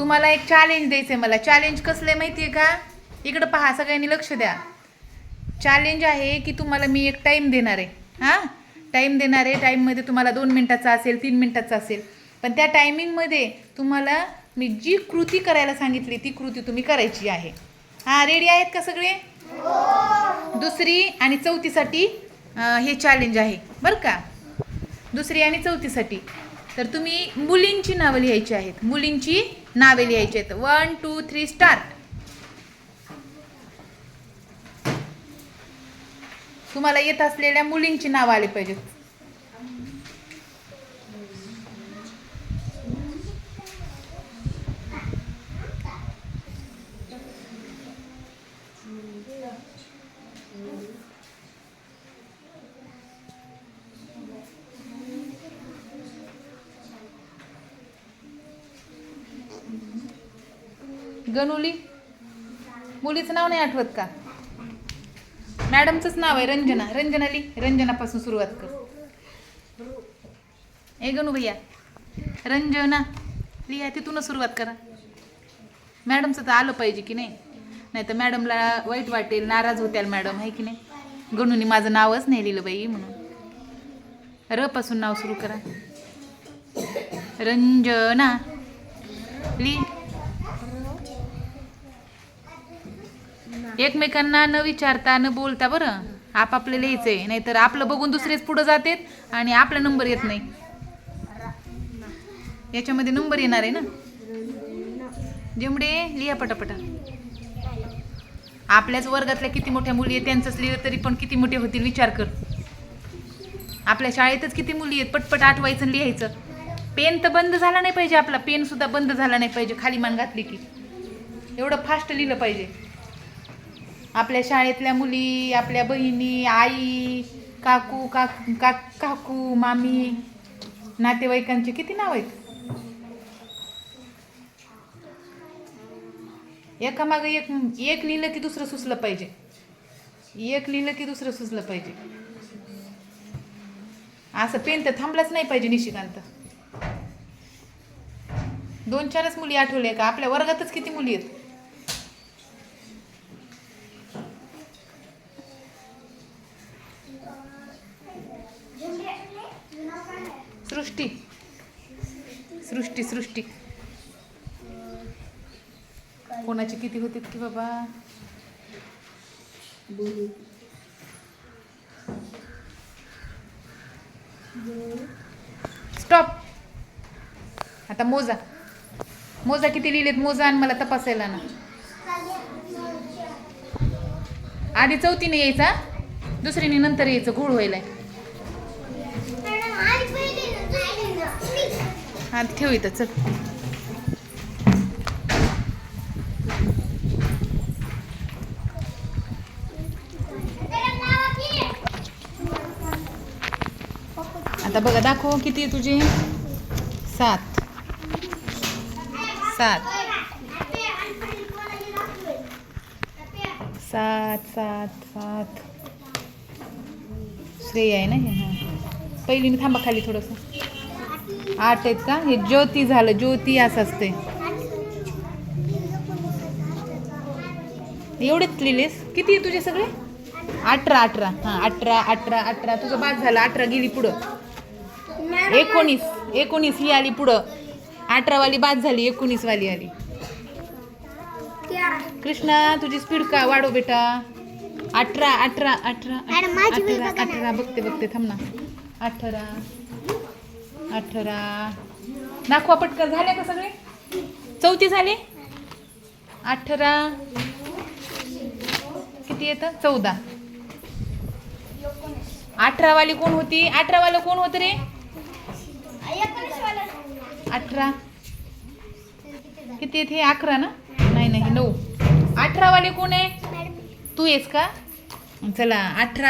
तुम्हाला एक चॅलेंज द्यायचं आहे मला. चॅलेंज कसलं आहे माहिती आहे का? इकडं पहा सगळ्यांनी लक्ष द्या. चॅलेंज आहे की तुम्हाला मी एक टाईम देणार आहे. हां? टाईम देणार आहे. टाईममध्ये तुम्हाला दोन मिनटाचा असेल तीन मिनटाचा असेल. पण त्या टायमिंगमध्ये तुम्हाला मी जी कृती करायला सांगितली ती कृती तुम्ही करायची आहे. हां रेडी आहेत का सगळे? दुसरी आणि चौथीसाठी हे चॅलेंज आहे. बरं का? दुसरी आणि चौथीसाठी. तर तुम्ही मुलींची नावं लिहायची आहेत. मुलींची नावे लिहायची आहेत. वन टू थ्री स्टार्ट तुम्हाला येत असलेल्या मुलींची नावं आली पाहिजेत. गणुली मुलीचं नाव नाही आठवत का? मॅडमचंच नाव आहे रंजना. रंजनाली रंजनापासून सुरुवात कर. ए गणू भैया रंजना लिहा तिथूनच सुरुवात करा. मॅडमचं तर आलं पाहिजे की नाही? नाही तर मॅडमला वाईट वाटेल नाराज होत्याल मॅडम आहे की नाही? गणूनी माझं नावच नाही लिहिलं बाई म्हणून. र पासून नाव सुरू करा. रंजना ली. एकमेकांना न विचारता न बोलता बरं. आपापलं लिहायचंय नाहीतर आपलं बघून दुसरेच पुढं जातात आणि आपला नंबर येत नाही. याच्यामध्ये नंबर येणार आहे ना? जेवढे लिहा पटापटा. आपल्याच वर्गातल्या किती मोठ्या मुली आहेत त्यांचंच लिहिलं तरी पण किती मोठे होतील विचार कर. आपल्या शाळेतच किती मुली आहेत पटपट आठवायचं आणि लिहायचं. पेन तर बंद झाला नाही पाहिजे आपला पेन सुद्धा बंद झाला नाही पाहिजे खाली मान घातली की. एवढं फास्ट लिहिलं पाहिजे. आपल्या शाळेतल्या मुली आपल्या बहिणी आई काकू काक का काकू मामी नातेवाईकांची किती नाव आहेत? एकामागं एक एक लिहिलं की दुसरं सुचलं पाहिजे. एक लिहिलं की दुसरं सुचलं पाहिजे. असं पेन तर थांबलाच नाही पाहिजे निशिकांत. दोन चारच मुली आठवल्या का? आपल्या वर्गातच किती मुली आहेत? सृष्टी. सृष्टी सृष्टी. कोणाचे किती होते की बाबा? स्टॉप आता मोजा. मोजा किती लिहिलेत? मोजा आणि मला तपासायला ना आधी चौथीने यायचा दुसरीने नंतर यायचं. घोळ व्हायला हा ठेव इथं चल. आता बघा दाखव किती आहे तुझे. सात. सात. सात सात सात. श्रेय आहे ना हे? हां. पहिली मी थांबा खाली थोडंसं. आठ आहेत का? हे ज्योती झालं. ज्योती असं असते. एवढेच लिहिलेस? किती आहे तुझे सगळे? अठरा अठरा. हां अठरा अठरा अठरा. तुझं बाद झालं. अठरा गेली पुढं. एकोणीस. एकोणीस ही आली पुढं. अठरावाली बाद झाली. एकोणीसवाली आली. कृष्णा तुझी स्पीड का? वाढव बेटा. अठरा अठरा अठरा अठरा. अठरा. बघते बघते. थांब ना. अठरा. अठरा. दाखवा पटकन. झाले का सगळे? चौथी झाले? अठरा. किती येतं? चौदा. अठरावाली कोण होती? अठरावालं कोण होतं रे? अठरा. किती येते? हे अकरा ना? नाही नाही नऊ. अठरावाले कोण आहे? तू येस का? चला अठरा.